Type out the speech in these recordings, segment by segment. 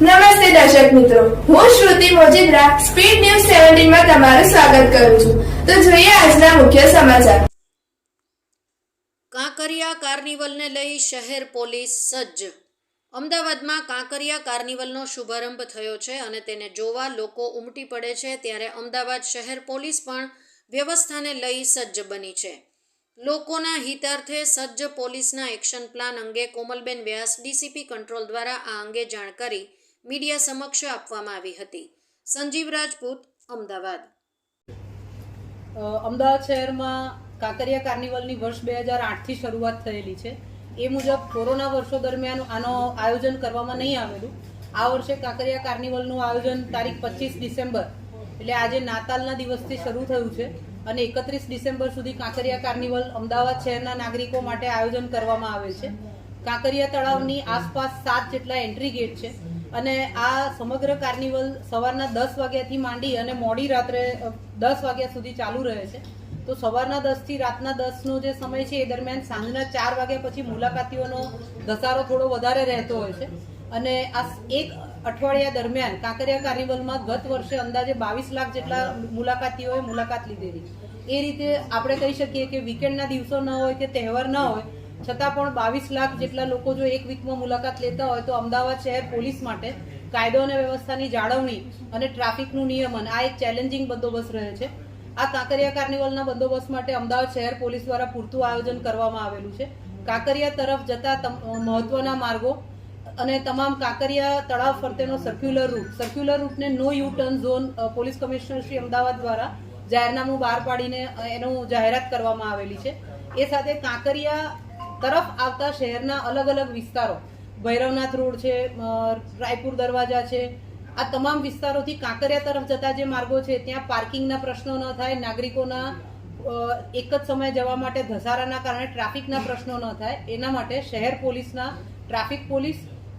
નમસ્તે દર્શક મિત્રો. હું શ્રુતિ મોજીદ્રા, સ્પીડ ન્યૂઝ સેવન્ટીનમાં તમારું સ્વાગત કરું છું. તો જોઈએ આજના મુખ્ય સમાચાર. કાંકરિયા કાર્નિવલને લઈ શહેર પોલીસ સજ્જ. અમદાવાદમાં કાંકરિયા કાર્નિવલનો શુભારંભ થયો છે અને તેને જોવા લોકો ઉમટી પડે છે ત્યારે અમદાવાદ શહેર પોલીસ પણ વ્યવસ્થાને લઈ સજ્જ બની છે. લોકોના હિતાર્થે સજ્જ પોલીસના એક્શન પ્લાન અંગે કોમલબેન વ્યાસ, ડીસીપી કંટ્રોલ દ્વારા આ અંગે જાણકારી મીડિયા સમક્ષ આપવામાં આવી હતી. સંજીવ રાજપૂત, અમદાવાદ. અમદાવાદ શહેરમાં કાંકરિયા કાર્નિવલની વર્ષ બે હજાર આઠથી શરૂઆત થયેલી છે. એ મુજબ કોરોના વર્ષો દરમિયાન આનો આયોજન કરવામાં નહીં આવેલું. આ વર્ષે કાંકરિયા કાર્નિવલનું આયોજન તારીખ પચીસ ડિસેમ્બર, એટલે આજે નાતાલના દિવસથી શરૂ થયું છે અને એકત્રીસ ડિસેમ્બર સુધી કાંકરિયા કાર્નિવલ અમદાવાદ શહેરના નાગરિકો માટે આયોજન કરવામાં આવે છે. કાંકરિયા તળાવની આસપાસ સાત જેટલા એન્ટ્રી ગેટ છે. અને આ સમગ્ર કાર્નિવલ સવારના દસ વાગ્યાથી માંડી અને મોડી રાત્રે દસ વાગ્યા સુધી ચાલુ રહે છે. તો સવારના દસથી રાતના દસનો જે સમય છે એ દરમિયાન સાંજના ચાર વાગ્યા પછી મુલાકાતીઓનો ધસારો થોડો વધારે રહેતો હોય છે. અને આ એક અઠવાડિયા દરમિયાન કાંકરિયા કાર્નિવલમાં ગત વર્ષે અંદાજે બાવીસ લાખ જેટલા મુલાકાતીઓએ મુલાકાત લીધેલી. એ રીતે આપણે કહી શકીએ કે વીકેન્ડના દિવસો ન હોય કે તહેવાર ન હોય છતાં પણ બાવીસ લાખ જેટલા લોકો જો એક વીકમાં મુલાકાત લેતા હોય તો અમદાવાદ શહેર પોલીસ માટે કાયદો અને વ્યવસ્થાની જાળવણી અને ટ્રાફિકનું નિયમન આ એક ચેલેન્જિંગ બંદોબસ્ત રહે છે. આ કાંકરિયા કાર્નિવલના બંદોબસ્ત માટે અમદાવાદ શહેર પોલીસ દ્વારા પૂરતું આયોજન કરવામાં આવેલું છે. કાંકરિયા તરફ જતા મહત્વના માર્ગો અને તમામ કાંકરિયા તળાવ ફરતેનો circular route circular રૂટને no U turn zone police commissioner Shri Ahmedabad દ્વારા જાહેરનામું બહાર પાડીને એનું જાહેરાત કરવામાં આવેલી છે. એ સાથે કાંકરિયા તરફ આવતા શહેરના અલગ અલગ વિસ્તારો. ભૈરવનાથ રોડ છે રાયપુર દરવાજા છે. આ તમામ વિસ્તારોથી કાંકરિયા તરફ જતા જે માર્ગો છે, ત્યાં પાર્કિંગના પ્રશ્નો ન થાય, નાગરિકોના એક જ સમયે જવા માટે ધસારાના કારણે ટ્રાફિકના પ્રશ્નો ન થાય. એના માટે શહેર પોલીસના, ટ્રાફિક પોલીસ,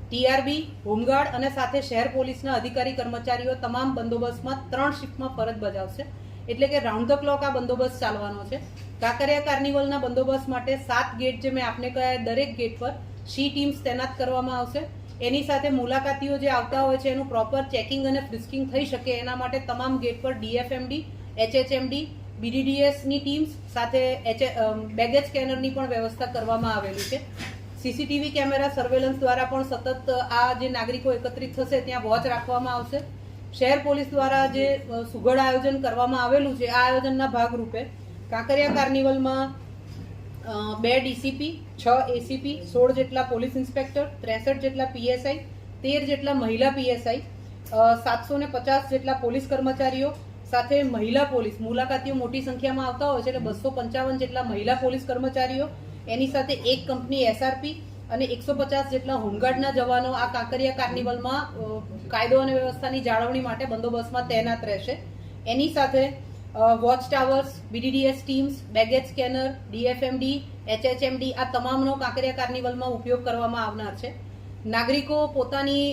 ટીઆરબી, હોમગાર્ડ અને સાથે શહેર પોલીસના અધિકારી કર્મચારીઓ તમામ બંદોબસ્તમાં ત્રણ શિફ્ટમાં ફરજ બજાવશે. એટલે કે રાઉન્ડ ધ ક્લોક આ બંદોબસ્ત ચાલવાનો છે. કાંકરિયા કાર્નિવલના બંદોબસ્ત માટે સાત ગેટ જે મેં આપને કહ્યા દરેક ગેટ પર સી ટીમ્સ તૈનાત કરવામાં આવશે. એની સાથે મુલાકાતીઓ જે આવતા હોય છે, એનું પ્રોપર ચેકિંગ અને ફ્રિસ્કિંગ થઈ શકે એના માટે તમામ ગેટ પર ડીએફએમડી એચએચએમડી બીડીડીએસની ટીમ્સ સાથે બેગેજ સ્કેનરની પણ વ્યવસ્થા કરવામાં આવેલી છે. સીસીટીવી કેમેરા સર્વેલન્સ દ્વારા પણ સતત આ જે નાગરિકો એકત્રિત થશે, ત્યાં વોચ રાખવામાં આવશે. શહેર પોલીસ દ્વારા જે સુઘડ આયોજન કરવામાં આવેલું છે, આ આયોજનના ભાગરૂપે કાંકરિયા કાર્નિવલમાં બે ડીસીપી, છ એસીપી, સોળ જેટલા પોલીસ ઇન્સ્પેક્ટર, ત્રેસઠ જેટલા પીએસઆઈ, તેર જેટલા મહિલા પીએસઆઈ સાતસો ને પચાસ જેટલા પોલીસ કર્મચારીઓ, સાથે મહિલા પોલીસ, મુલાકાતીઓ મોટી સંખ્યામાં આવતા હોય છે એટલે બસો પંચાવન જેટલા મહિલા પોલીસ કર્મચારીઓ, એની સાથે એક કંપની એસઆરપી અને એકસો પચાસ જેટલા હોમગાર્ડના જવાનો આ કાંકરિયા કાર્નિવલમાં કાયદો અને વ્યવસ્થાની જાળવણી માટે બંદોબસ્તમાં તૈનાત રહેશે. એની સાથે watch towers BDDS teams baggage scanner DFMD HHMD આ તમામનો કાંકરિયા કાર્નિવલમાં ઉપયોગ કરવામાં આવનાર છે. નાગરિકો પોતાની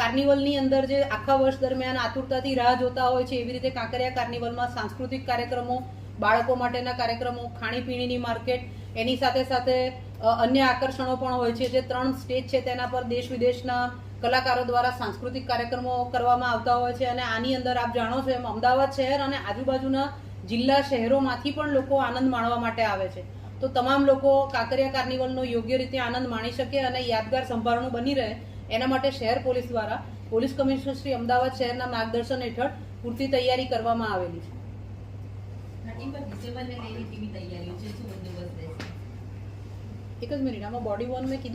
કાર્નિવલની અંદર જે આખા વર્ષ દરમિયાન આતુરતાથી રાહ જોતા હોય છે, એવી રીતે કાંકરિયા કાર્નિવલમાં સાંસ્કૃતિક કાર્યક્રમો, બાળકો માટેના કાર્યક્રમો, ખાણીપીણીની માર્કેટ, એની સાથે સાથે અન્ય આકર્ષણો પણ હોય છે. જે ત્રણ સ્ટેજ છે તેના પર દેશ વિદેશના કલાકારો દ્વારા સાંસ્કૃતિક કાર્યક્રમો કરવામાં આવતા હોય છે અને આની અંદર આપ જાણો છો એમ અમદાવાદ શહેર અને આજુબાજુના જિલ્લા શહેરોમાંથી પણ લોકો આનંદ માણવા માટે આવે છે. તો તમામ લોકો કાંકરિયા કાર્નિવલનો યોગ્ય રીતે આનંદ માણી શકે અને યાદગાર સંભાળણું બની રહે એના માટે શહેર પોલીસ દ્વારા પોલીસ કમિશનર શ્રી અમદાવાદ શહેરના માર્ગદર્શન હેઠળ પૂરતી તૈયારી કરવામાં આવેલી છે. એક જ મિનિટ આમાં બોડી વોર્ન મેં કીધું